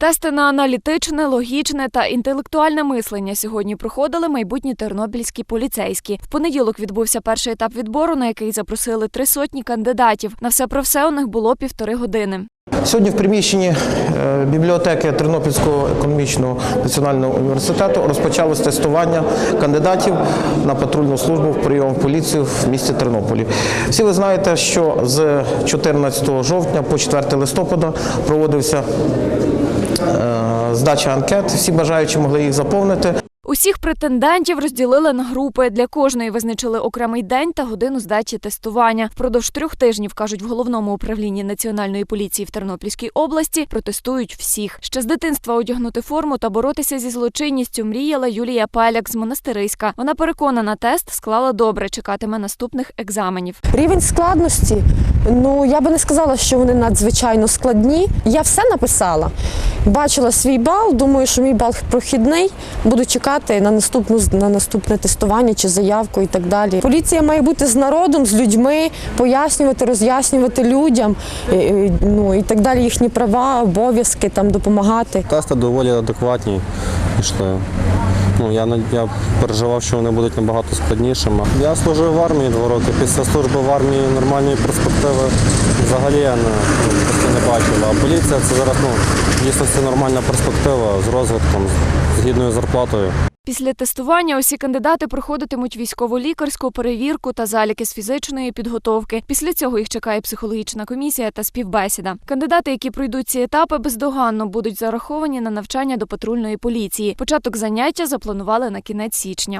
Тести на аналітичне, логічне та інтелектуальне мислення сьогодні проходили майбутні тернопільські поліцейські. В понеділок відбувся перший етап відбору, на який запросили три сотні кандидатів. На все про все у них було півтори години. Сьогодні в приміщенні е, бібліотеки Тернопільського економічного національного університету розпочалось тестування кандидатів на патрульну службу в прийом в поліцію в місті Тернополі. Всі ви знаєте, що з 14 жовтня по 4 листопада проводився е, здача анкет. Всі бажаючі могли їх заповнити. Усіх претендентів розділили на групи. Для кожної визначили окремий день та годину здачі тестування. Впродовж трьох тижнів кажуть в головному управлінні національної поліції в Тернопільській області. Протестують всіх. Ще з дитинства одягнути форму та боротися зі злочинністю мріяла Юлія Паляк з монастириська. Вона переконана, тест склала добре. Чекатиме наступних екзаменів. Рівень складності. Ну я би не сказала, що вони надзвичайно складні. Я все написала. Бачила свій бал. Думаю, що мій бал прохідний. Буду чекати на наступну на наступне тестування чи заявку і так далі. Поліція має бути з народом, з людьми, пояснювати, роз'яснювати людям. е, е, Ну і так далі. Їхні права, обов'язки там допомагати. Тести доволі адекватні пішли. Ну, я, я переживав, що вони будуть набагато складнішими. Я служив в армії два роки. Після служби в армії нормальної перспективи взагалі я не, ну, не бачив. А поліція це зараз ну, дійсно це нормальна перспектива з розвитком, з гідною зарплатою. Після тестування усі кандидати проходитимуть військово-лікарську перевірку та заліки з фізичної підготовки. Після цього їх чекає психологічна комісія та співбесіда. Кандидати, які пройдуть ці етапи, бездоганно будуть зараховані на навчання до патрульної поліції. Початок заняття запланували на кінець січня.